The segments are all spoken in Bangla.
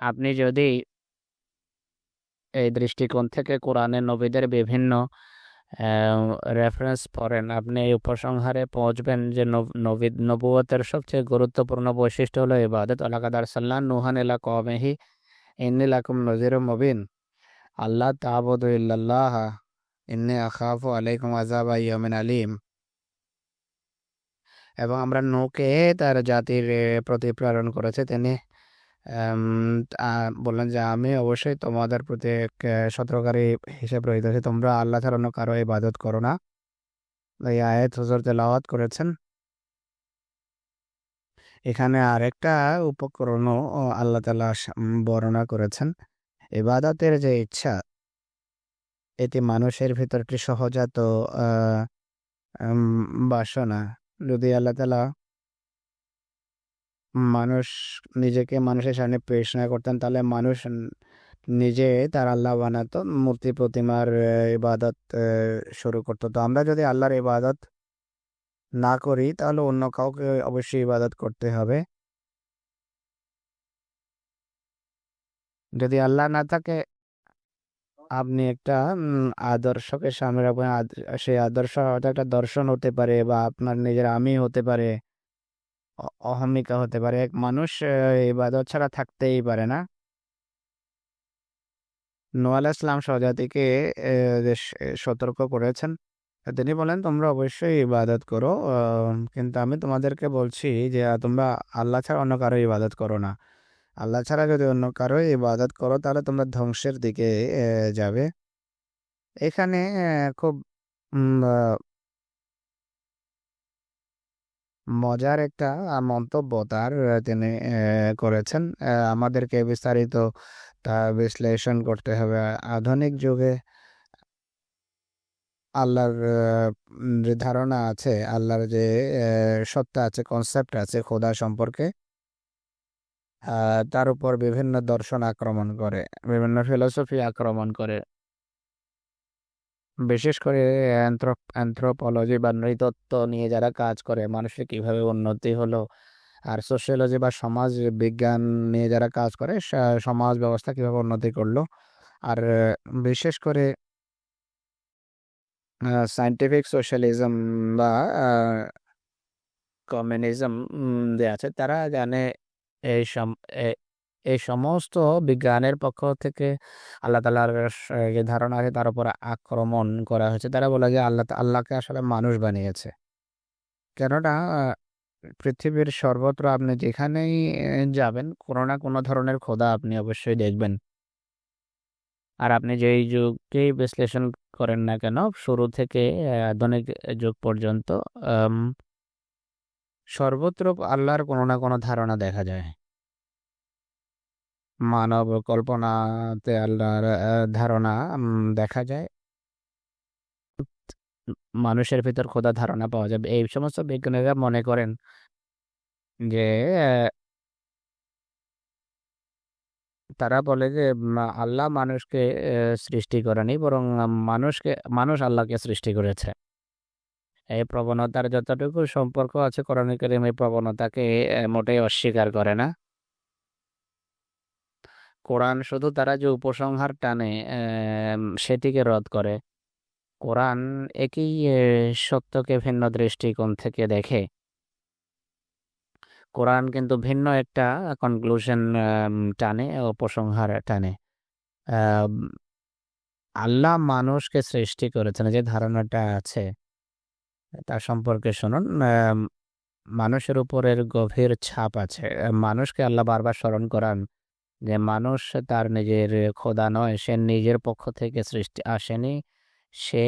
আপনি যদি এই দৃষ্টিকোণ থেকে কোরআনের নবীদের বিভিন্ন রেফারেন্স পড়েন, আপনি এই উপসংহারে পৌঁছবেন যে নবী নবুয়তের সবচেয়ে গুরুত্বপূর্ণ বৈশিষ্ট্য হলো ইবাদত। আলাকাদার সাল্লাহ নুহান এলা কমেহি ইন্নিলাকুম নজির মবিন। আল্লাহ তাবুদ ইন্নি আখাফু আলাইকুম আজাবা ইয়ামিন আলিম। এবং আমরা নৌকে তার জাতির প্রতি প্রেরণ করেছে। তিনি বললেন যে, আমি অবশ্যই তোমাদের প্রতি এক সতর্ককারী হিসেবে রহিত আছি। তোমরা আল্লাহ ছাড়া অন্য কারও ইবাদত করো না। এই আয়াত হুজুর তেলাওয়াত করেছেন। এখানে আরেকটা উপকরণও আল্লাহ তালা বর্ণনা করেছেন। ইবাদতের যে ইচ্ছা, এটি মানুষের ভিতর একটি সহজাত বাসনা। যদি আল্লাহ তালা মানুষ নিজেকে মানুষের সামনে পেশ না করতেন, তাহলে মানুষ নিজে তার আল্লাহ বানাতো, মূর্তি প্রতিমার ইবাদত শুরু করতো। তো আমরা যদি আল্লাহর ইবাদত না করি, তাহলে অন্য কাউকে অবশ্যই ইবাদত করতে হবে। যদি আল্লাহ না থাকে, আপনি একটা আদর্শকে সামনে রাখবেন। সেই আদর্শ হয়তো একটা দর্শন হতে পারে বা আপনার নিজের আমি হতে পারে। অহমিকা হতে পারে। এক মানুষ ইবাদত ছাড়া থাকতেই পারে না। নোয়াল ইসলাম স্বজাতিকে সতর্ক করেছেন। তিনি বলেন, তোমরা অবশ্যই ইবাদত করো। কিন্তু আমি তোমাদেরকে বলছি যে, তোমরা আল্লাহ ছাড়া অন্য কারও ইবাদত করো না। আল্লাহ ছাড়া যদি অন্য কারও ইবাদত করো, তাহলে তোমরা ধ্বংসের দিকে যাবে। এখানে খুব মজার একটা মন্তব্য তার তিনি করেছেন। আমাদেরকে বিস্তারিত তা বিশ্লেষণ করতে হবে। আধুনিক যুগে আল্লাহর যে ধারণা আছে, আল্লাহর যে সত্তা আছে কনসেপ্ট আছে, খোদা সম্পর্কে তার উপর বিভিন্ন দর্শন আক্রমণ করে, বিভিন্ন ফিলোসফি আক্রমণ করে। বিশেষ করে অ্যান্থ্রোপোলজি বা নৃতত্ত্ব নিয়ে যারা কাজ করে, মানুষের কীভাবে উন্নতি হলো আর সোশিয়োলজি বা সমাজ বিজ্ঞান নিয়ে যারা কাজ করে সমাজ ব্যবস্থা কীভাবে উন্নতি করল আর বিশেষ করে সায়েন্টিফিক সোশ্যালিজম বা কমিউনিজম যে আছে, তারা জানে এই সম এই সমস্ত বিজ্ঞানের পক্ষ থেকে আল্লাহ তালার যে ধারণা আছে তার উপর আক্রমণ করা হয়েছে। তারা বলে যে আল্লাহ আল্লাহকে আসলে মানুষ বানিয়েছে। কেননা পৃথিবীর সর্বত্র আপনি যেখানেই যাবেন, কোনো না কোনো ধরনের খোদা আপনি অবশ্যই দেখবেন। আর আপনি যেই যুগকেই বিশ্লেষণ করেন না কেন, শুরু থেকে আধুনিক যুগ পর্যন্ত সর্বত্র আল্লাহর কোনো না কোনো ধারণা দেখা যায়। মানব কল্পনাতে আল্লাহর ধারণা দেখা যায়। মানুষের ভিতর খোদা ধারণা পাওয়া যাবে। এই সমস্ত বিজ্ঞানীরা মনে করেন যে তারা বলে যে আল্লাহ মানুষকে সৃষ্টি করেনি, বরং মানুষকে, মানুষ আল্লাহকে সৃষ্টি করেছে। এই প্রবণতার যতটুকু সম্পর্ক আছে, কোরআন এই প্রবণতাকে মোটেই অস্বীকার করে না। কোরআন শুধু তারা যে উপসংহার টানে সেটিকে রদ করে। কোরআন একই সত্যকে ভিন্ন দৃষ্টিকোণ থেকে দেখে। কোরআন কিন্তু ভিন্ন একটা কনক্লুশন টানে, উপসংহার টানে। আল্লাহ মানুষকে সৃষ্টি করেছেন, যে ধারণাটা আছে তার সম্পর্কে শুনুন। মানুষের উপরের গভীর ছাপ আছে। মানুষকে আল্লাহ বারবার স্মরণ করান। যে মানুষ তার নিজের খোদা নয়, সে নিজের পক্ষ থেকে সৃষ্টি আসেনি। সে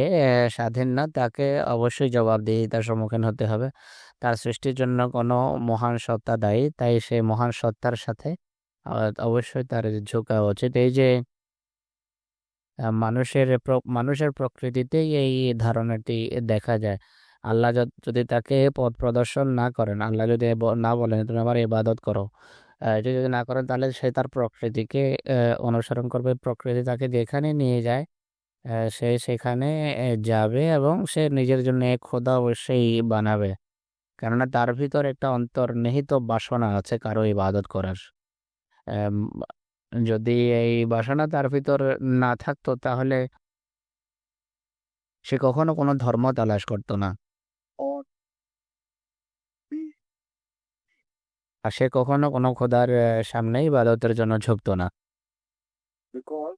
স্বাধীন না, তাকে অবশ্যই জবাবদিহিতার সম্মুখীন হতে হবে। তার সৃষ্টির জন্য কোনো মহান সত্তা দায়ী, তাই সে মহান সত্তার সাথে অবশ্যই তার ঝোঁকা উচিত। এই যে মানুষের মানুষের প্রকৃতিতেই এই ধারণাটি দেখা যায়। আল্লাহ যদি তাকে পথ প্রদর্শন না করেন, আল্লাহ যদি না বলেন, তুমি আমার ইবাদত করো। এটি যদি না করেন তাহলে সে তার প্রকৃতিকে অনুসরণ করবে। প্রকৃতি তাকে যেখানে নিয়ে যায় সে সেখানে যাবে এবং সে নিজের জন্য এক খোদা অবশ্যই বানাবে। কেননা তার ভিতর একটা অন্তর্নিহিত বাসনা আছে কারও ইবাদত করার। যদি এই বাসনা তার ভিতর না থাকতো তাহলে সে কখনো কোনো ধর্ম তালাশ করতো না। আর সে কখনো কোনো খোদার সামনে ইবাদতের জন্য ঝুঁকতো না because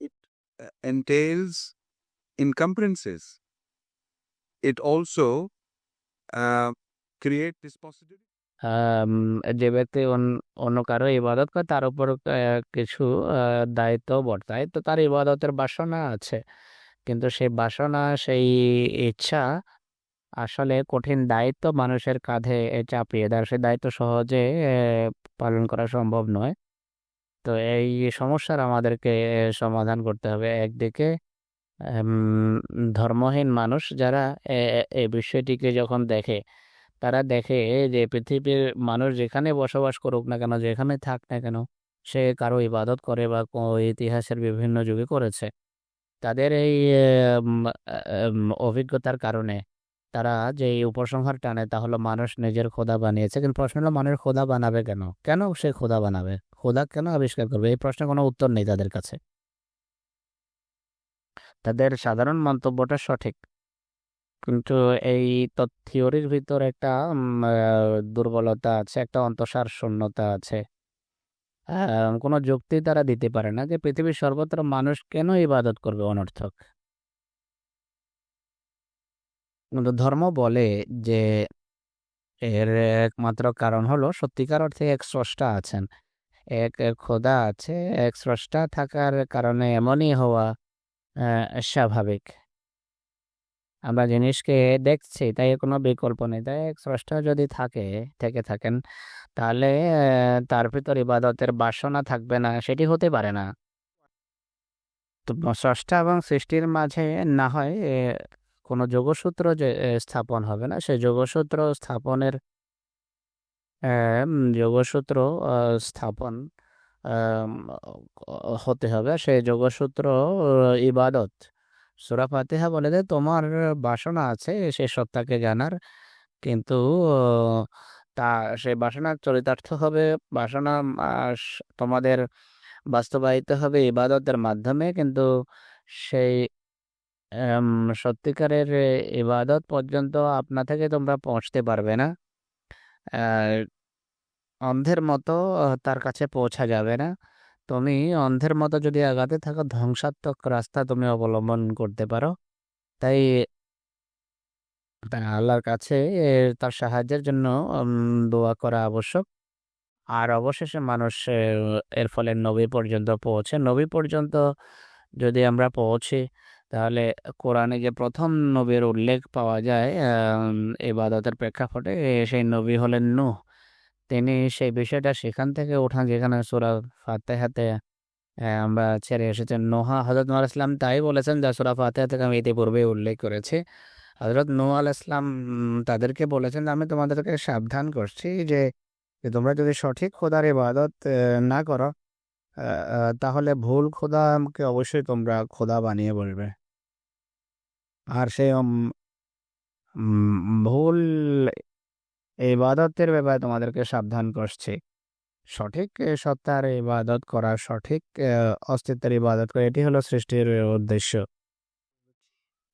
it entails encumbrances. It also uh, create this possibility. যে ব্যক্তি অন- অন্য কারও ইবাদত করে তার উপর কিছু দায়িত্ব বর্তায় তো তার ইবাদতের বাসনা আছে কিন্তু সেই বাসনা সেই ইচ্ছা আসলে কঠিন দায়িত্ব মানুষের কাঁধে চাপিয়ে দেয় সেই দায়িত্ব সহজে পালন করা সম্ভব নয়। তো এই সমস্যার আমাদেরকে সমাধান করতে হবে। একদিকে ধর্মহীন মানুষ যারা এই বিষয়টিকে যখন দেখে, তারা দেখে যে পৃথিবীর মানুষ যেখানে বসবাস করুক না কেন, যেখানে থাক না কেন, সে কারও ইবাদত করে বা ইতিহাসের বিভিন্ন যুগে করেছে। তাদের এই অভিজ্ঞতার কারণে তারা যে উপসংহার টানে তা হলো মানুষ নিজের খোদা বানিয়েছে। কিন্তু প্রশ্ন হলো, মানুষ খোদা বানাবে কেন? কেন সে খোদা বানাবে? খোদা কেন আবিষ্কার করবে? এই প্রশ্নের কোনো উত্তর নেই তাদের কাছে। তাদের সাধারণ মন্তব্যটা সঠিক। কিন্তু এই থিওরির ভিতর একটা দুর্বলতা আছে, একটা অন্তঃসার শূন্যতা আছে কোনো যুক্তি তারা দিতে পারে না যে পৃথিবীর সর্বত্র মানুষ কেন ইবাদত করবে অনর্থক? কিন্তু ধর্ম বলে যে এর একমাত্র কারণ হলো সত্যিকার অর্থে এক স্রষ্টা আছেন। এক খোদা আছে, এক স্রষ্টা থাকার কারণে এমনই হওয়া স্বাভাবিক। আমরা জিনিসকে দেখছি, তাই কোনো বিকল্প নেই। তাই এক স্রষ্টা যদি থাকে, থেকে থাকেন, তাহলে তার ভিতর ইবাদতের বাসনা থাকবে না, সেটি হতে পারে না। তো স্রষ্টা এবং সৃষ্টির মাঝে না হয় কোনো যোগসূত্র যে স্থাপন হবে না। সেই যোগসূত্র স্থাপনের যোগসূত্র স্থাপন হতে হবে। সেই যোগসূত্র ইবাদত। সূরা ফাতিহা বলে যে, তোমার বাসনা আছে, সে সত্তাকে জানার। কিন্তু তা, সেই বাসনা চরিতার্থ হবে, বাসনা তোমাদের বাস্তবায়িত হবে ইবাদতের মাধ্যমে। কিন্তু, সেই সত্যিকারের ইবাদত পর্যন্ত আপনা থেকে তোমরা পৌঁছতে পারবে না। অন্ধের মতো তার কাছে পৌঁছা যাবে না। তুমি অন্ধের মতো যদি আগাতে থাকো, ধ্বংসাত্মক রাস্তা তুমি অবলম্বন করতে পারো। তাই আল্লাহর কাছে তার সাহায্যের জন্য দোয়া করা আবশ্যক। আর অবশেষে মানুষ এর ফলে নবী পর্যন্ত পৌঁছে। নবী পর্যন্ত যদি আমরা পৌঁছি তাহলে কোরআনে যে প্রথম নবীর উল্লেখ পাওয়া যায় আম, ইবাদতের প্রেক্ষাপটে সেই নবী হলেন নূহ। তিনি সেই বিষয়টা সেখান থেকে উঠান যেখানে সূরা ফাতে হাতে আমরা ছেড়ে এসেছেন। নোহা হজরত নোয়া ইসলাম তাই বলেছেন যা সূরা ফাতিহা হাতে আমি ইতিপূর্বে উল্লেখ করেছি। হজরত নোয়া আল ইসলাম তাদেরকে বলেছেন আমি তোমাদেরকে সাবধান করছি যে তোমরা যদি সঠিক খোদার ইবাদত না করো তাহলে ভুল খোদাকে অবশ্যই তোমরা খোদা বানিয়ে বলবে। আর সে ভুল ইবাদতের ব্যাপারে তোমাদেরকে সাবধান করছে। সঠিক সত্তার ইবাদত করা, সঠিক অস্তিত্বের ইবাদত করা, এটি হলো সৃষ্টির উদ্দেশ্য।